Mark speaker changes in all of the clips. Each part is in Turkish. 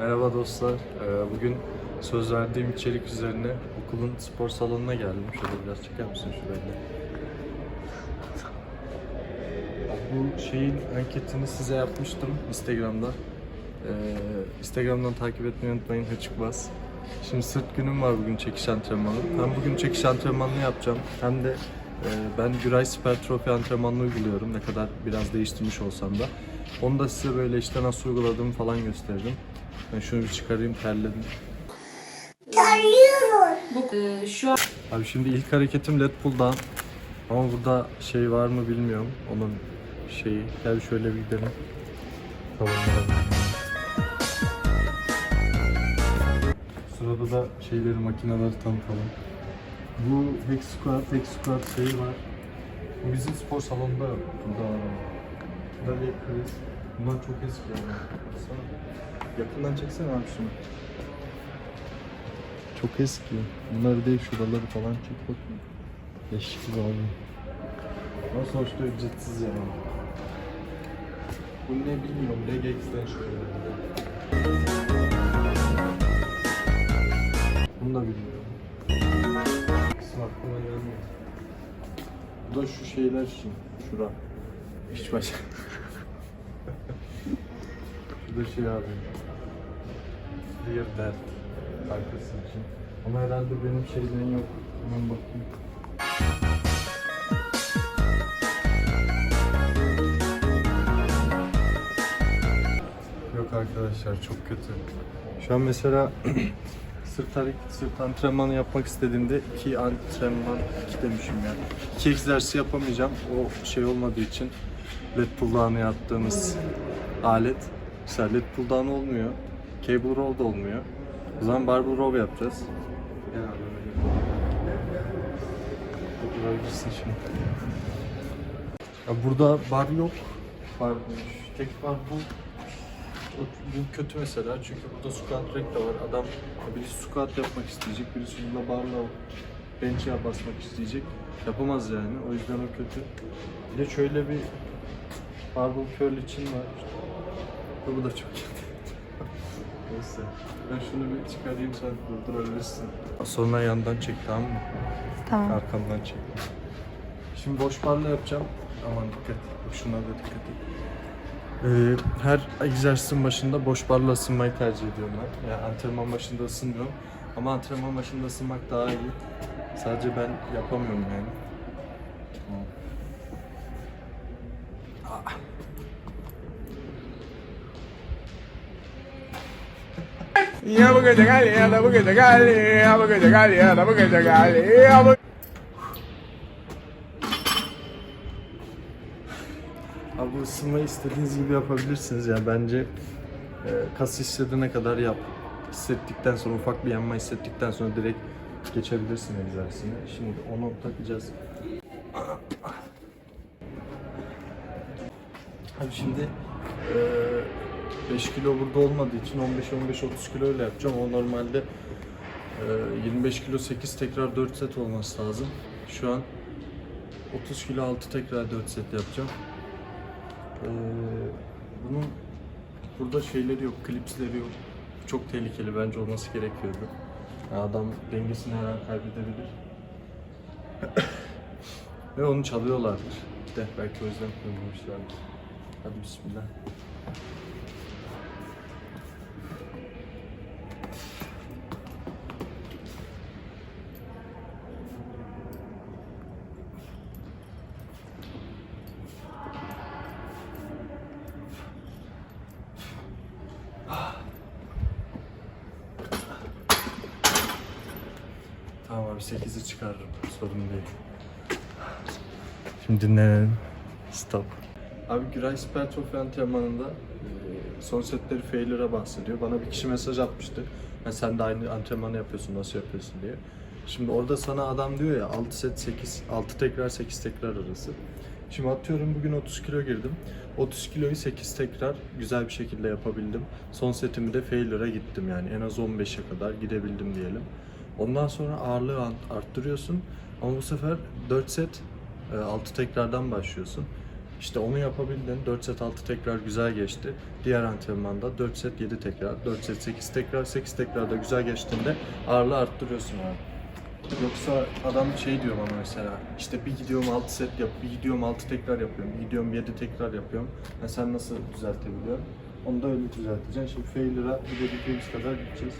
Speaker 1: Merhaba dostlar. Ee, Bugün söz verdiğim içerik üzerine okulun spor salonuna geldim. Şöyle biraz çeker misin şurayı? Bu şeyin anketini size yapmıştım Instagram'da. Ee, Instagram'dan takip etmeyi unutmayın Hıçıkbaz. Şimdi sırt günüm var bugün çekiş antrenmanı. Hem bugün çekiş antrenmanını yapacağım hem de e, ben Güray Süper Trofi antrenmanını uyguluyorum. Ne kadar biraz değiştirmiş olsam da. Onu da size böyle işte nasıl uyguladığımı falan gösterdim. Ben şunu bir çıkarayım terledim.
Speaker 2: Bu e, şu an
Speaker 1: Abi şimdi ilk hareketim lat pull down. Ama burada şey var mı bilmiyorum. Onun şeyi. Gel şöyle bir gidelim. Salonlara. Sırada da şeyleri, makineleri tanıtalım. Bu hack squat, hack squat şeyi var. Bu bizim spor salonunda yok. Burada var ama. Burada leg press. Bunlar çok eski yani. Yakından çeksene abi şunu. Çok eski. Bunları değil şuraları falan çek bakayım. Gibi abi. Ama sonuçta ücretsiz yani. Bu ne bilmiyorum. Extension herhalde. Bunu da bilmiyorum. İkisi aklıma gelmedi. Bu da şu şeyler için. Şura. İç baş. Şu da şey abi. Clear dert. Arkası için. Ama herhalde benim şeyden yok. Hemen bakayım. Yok arkadaşlar çok kötü. Şu an mesela sırt sırt antrenmanı yapmak istediğimde iki antrenman, iki demişim yani. İki egzersiz yapamayacağım. O şey olmadığı için led pull down'ı yaptığımız alet. Mesela led pull down olmuyor. Cable row da olmuyor. O zaman barbell row yapacağız. Ya burada bar yok. Bar, tek bar bu. Bu kötü mesela çünkü burada squat rack de var. Adam birisi squat yapmak isteyecek, birisi bunda barla bench'e basmak isteyecek. Yapamaz yani. O yüzden o kötü. Bir de şöyle bir barbell curl için var. Bu da çok kötü. Neyse. Ben şunu bir çıkarayım sen durdurabilirsin. Sonra yandan çek tamam mı?
Speaker 2: tamam.
Speaker 1: Arkamdan çek. Şimdi boş barla yapacağım. Aman dikkat. Bak Şuna da dikkat et. Ee, her egzersizin başında boş barla ısınmayı tercih ediyorum ben. Yani antrenman başında ısınmıyorum. Ama antrenman başında ısınmak daha iyi. Sadece ben yapamıyorum yani. Tamam.
Speaker 3: Ya ya ya ya cali, ya porque...
Speaker 1: Abi bu ısınmayı istediğiniz gibi yapabilirsiniz yani bence e, kas hissedene kadar yap. Hissettikten sonra ufak bir yanma hissettikten sonra direkt geçebilirsin egzersizine. Şimdi onu takacağız. Abi şimdi e, 5 kilo burada olmadığı için 15-15-30 kilo ile yapacağım. O normalde e, 25 kilo 8 tekrar 4 set olması lazım. Şu an 30 kilo 6 tekrar 4 set yapacağım. Ee, bunun burada şeyleri yok, klipsleri yok. Çok tehlikeli bence olması gerekiyordu. Adam dengesini her an kaybedebilir. Ve onu çalıyorlardır. De belki o yüzden koymamışlardır. Hadi bismillah. Tamam abi 8'i çıkarırım. Sorun değil. Şimdi dinlenelim. Stop. Abi Güray Trophy antrenmanında son setleri failure'a bahsediyor. Bana bir kişi mesaj atmıştı. Yani sen de aynı antrenmanı yapıyorsun, nasıl yapıyorsun diye. Şimdi orada sana adam diyor ya 6 set 8, 6 tekrar 8 tekrar arası. Şimdi atıyorum bugün 30 kilo girdim. 30 kiloyu 8 tekrar güzel bir şekilde yapabildim. Son setimi de failure'a gittim yani en az 15'e kadar gidebildim diyelim. Ondan sonra ağırlığı art- arttırıyorsun ama bu sefer 4 set 6 tekrardan başlıyorsun. İşte onu yapabildin. 4 set 6 tekrar güzel geçti. Diğer antrenmanda 4 set 7 tekrar, 4 set 8 tekrar, 8 tekrar da güzel geçtiğinde ağırlığı arttırıyorsun abi. Yoksa adam şey diyor bana mesela işte bir gidiyorum 6 set yap, bir gidiyorum 6 tekrar yapıyorum, bir gidiyorum 7 tekrar yapıyorum. Ya sen nasıl düzeltebiliyorsun? Onu da öyle düzelteceksin. Şimdi failure'a gidebildiğimiz kadar gideceğiz.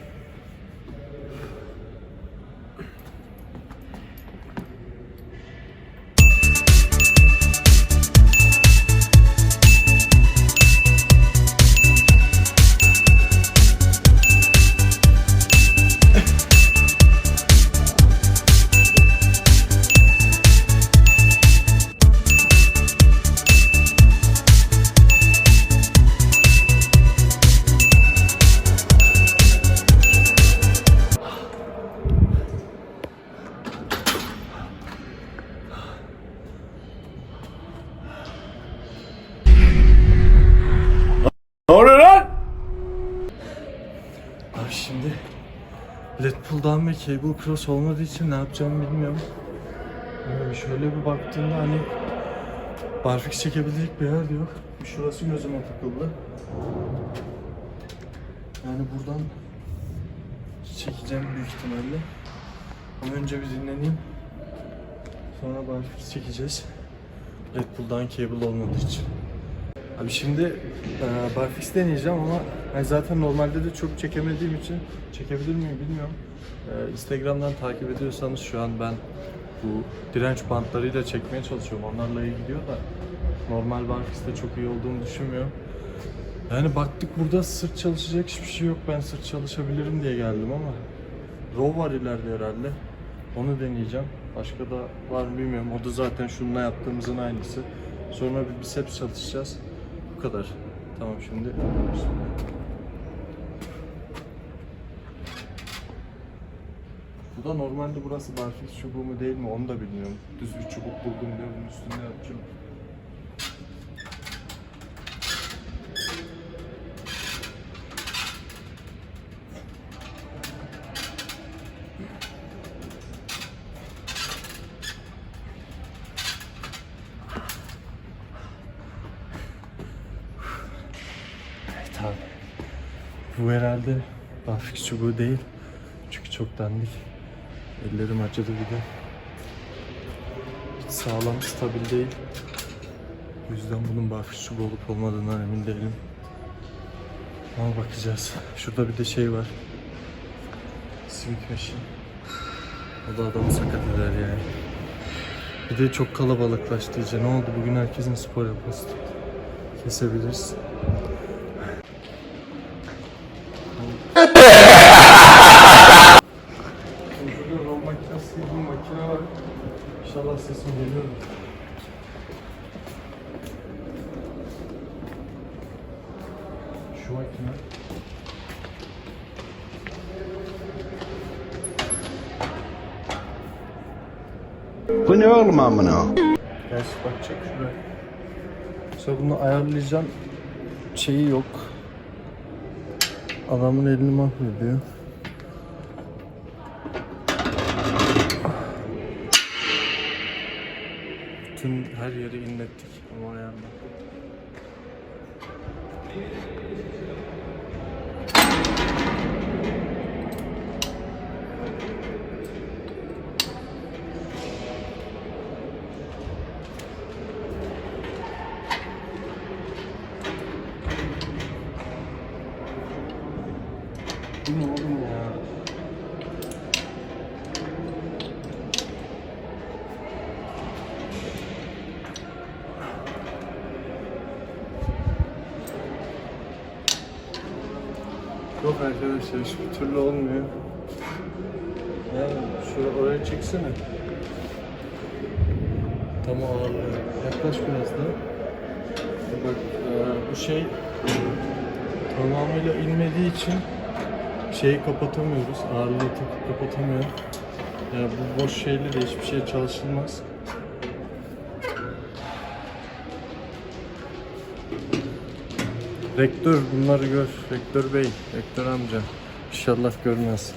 Speaker 1: Down ve cable cross olmadığı için ne yapacağımı bilmiyorum. Böyle şöyle bir baktığımda hani barfix çekebilecek bir yer yok. Şurası gözüme takıldı. Yani buradan çekeceğim büyük ihtimalle. Ama önce bir dinleneyim. Sonra barfix çekeceğiz. Led pull down cable olmadığı için. Abi şimdi e, barfix deneyeceğim ama hani zaten normalde de çok çekemediğim için çekebilir miyim bilmiyorum. E, Instagram'dan takip ediyorsanız şu an ben bu direnç bantlarıyla çekmeye çalışıyorum. Onlarla iyi gidiyor da normal barfix'te çok iyi olduğunu düşünmüyorum. Yani baktık burada sırt çalışacak hiçbir şey yok. Ben sırt çalışabilirim diye geldim ama row var ileride herhalde. Onu deneyeceğim. Başka da var mı bilmiyorum. O da zaten şununla yaptığımızın aynısı. Sonra bir biceps çalışacağız. Kadar. Tamam şimdi. Bu da normalde burası barfiks çubuğu mu değil mi onu da bilmiyorum. Düz bir çubuk buldum diye bunun üstünde yapacağım. Bu herhalde barfiks çubuğu değil. Çünkü çok dandik. Ellerim acıdı bir de. Hiç sağlam, stabil değil. O yüzden bunun barfiks çubuğu olup olmadığından emin değilim. Ama bakacağız. Şurada bir de şey var. Swing machine. O da adamı sakat eder yani. Bir de çok kalabalıklaştı iyice. Ne oldu? Bugün herkesin spor yapması. Kesebiliriz. İnşallah sesim geliyordur. Şu makine.
Speaker 4: Bu ne oğlum amına?
Speaker 1: Gerçi bakacak şuraya. Sonra bunu ayarlayacağım. Şeyi yok. Adamın elini mahvediyor. Bütün her yeri inlettik ama ayarla. Bu ne oğlum ya? Yok arkadaşlar hiçbir türlü olmuyor. Yani şöyle oraya çeksene. Tamam ağırlıyor. Yaklaş biraz daha. Bak e, bu şey tamamıyla inmediği için şeyi kapatamıyoruz. Ağırlığı takıp kapatamıyor. Yani bu boş şeyle de hiçbir şey çalışılmaz. Rektör bunları gör. Rektör bey, rektör amca. İnşallah görmez.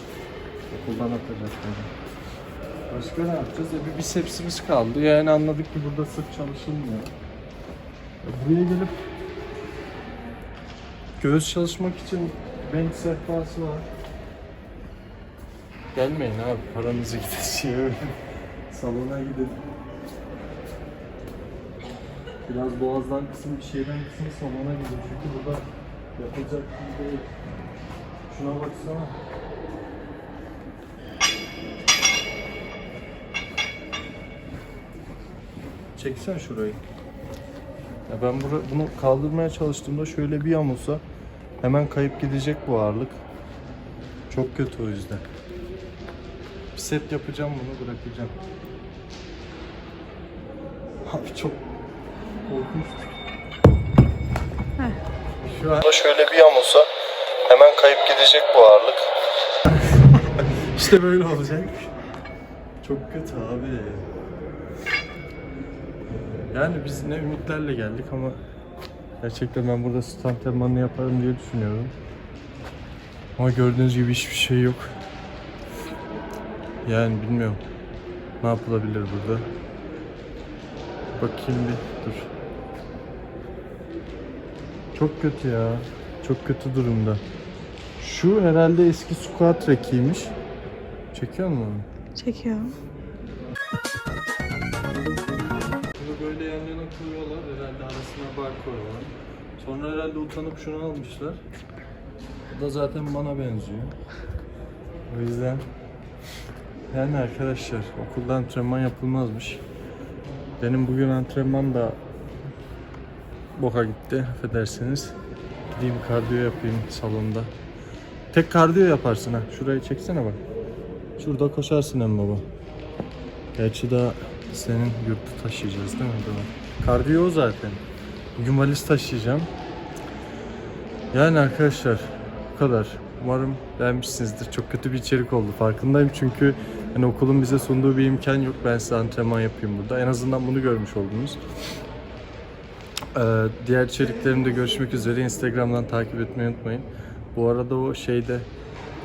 Speaker 1: Okuldan atacak beni. Başka ne yapacağız? E bir bisepsimiz kaldı. Yani anladık ki burada sırt çalışılmıyor. Buraya gelip göğüs çalışmak için bench sehpası var. Gelmeyin abi paranızı gidesiyor. Salona gidin. Biraz boğazdan kısım bir şeyden kısım salona gidin. Çünkü burada yapılacak bir şey değil. Şuna baksana. Çeksen şurayı. Ya ben bunu kaldırmaya çalıştığımda şöyle bir yamulsa hemen kayıp gidecek bu ağırlık. Çok kötü o yüzden. Bir set yapacağım bunu bırakacağım. Abi çok. Şu an şöyle bir yamulsa hemen kayıp gidecek bu ağırlık. işte böyle olacak. Çok kötü abi. Yani biz ne ümitlerle geldik ama gerçekten ben burada antrenmanını yaparım diye düşünüyorum. Ama gördüğünüz gibi hiçbir şey yok. Yani bilmiyorum. Ne yapılabilir burada? Bakayım bir dur. Çok kötü ya. Çok kötü durumda. Şu herhalde eski squat rack'iymiş. Çekiyor mu onu?
Speaker 2: Çekiyorum.
Speaker 1: Bunu böyle yan yana koyuyorlar. Herhalde arasına bar koyuyorlar. Sonra herhalde utanıp şunu almışlar. Bu da zaten bana benziyor. O yüzden yani arkadaşlar okulda antrenman yapılmazmış. Benim bugün antrenman da boka gitti affedersiniz. Gideyim kardiyo yapayım salonda. Tek kardiyo yaparsın ha. Şurayı çeksene bak. Şurada koşarsın hem baba. Gerçi daha senin yurtu taşıyacağız değil mi? Doğru. Kardiyo zaten. Bugün valiz taşıyacağım. Yani arkadaşlar bu kadar. Umarım beğenmişsinizdir. Çok kötü bir içerik oldu farkındayım çünkü hani okulun bize sunduğu bir imkan yok. Ben size antrenman yapayım burada. En azından bunu görmüş oldunuz. Ee, diğer içeriklerimde görüşmek üzere. Instagram'dan takip etmeyi unutmayın. Bu arada o şeyde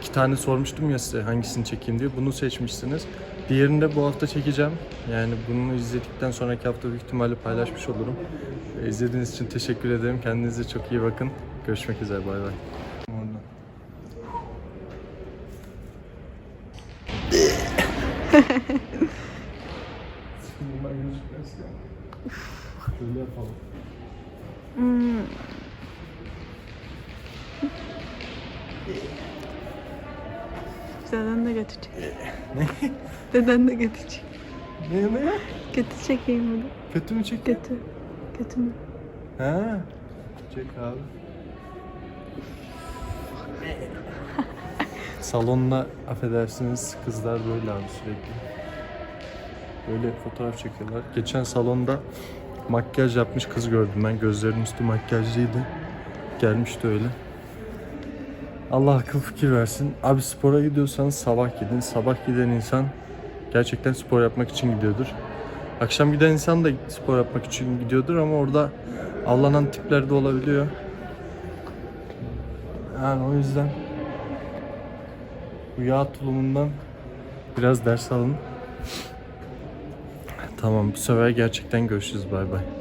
Speaker 1: iki tane sormuştum ya size hangisini çekeyim diye. Bunu seçmişsiniz. Diğerini de bu hafta çekeceğim. Yani bunu izledikten sonraki hafta büyük ihtimalle paylaşmış olurum. Ee, İzlediğiniz için teşekkür ederim. Kendinize çok iyi bakın. Görüşmek üzere. Bay bay. Ya. Şöyle yapalım.
Speaker 2: Deden de götürecek. Ne? Deden de götürecek.
Speaker 1: Ne ne?
Speaker 2: Götü çekeyim bunu.
Speaker 1: Kötü mü çekiyor?
Speaker 2: Götü. Götü mü?
Speaker 1: Ha. Çek abi. Salonda affedersiniz kızlar böyle abi sürekli. Böyle fotoğraf çekiyorlar. Geçen salonda makyaj yapmış kız gördüm ben. Gözlerinin üstü makyajlıydı. Gelmişti öyle. Allah akıl fikir versin. Abi spora gidiyorsanız sabah gidin. Sabah giden insan gerçekten spor yapmak için gidiyordur. Akşam giden insan da spor yapmak için gidiyordur ama orada avlanan tipler de olabiliyor. Yani o yüzden bu yağ tulumundan biraz ders alın. Tamam bu sefer gerçekten görüşürüz bay bay.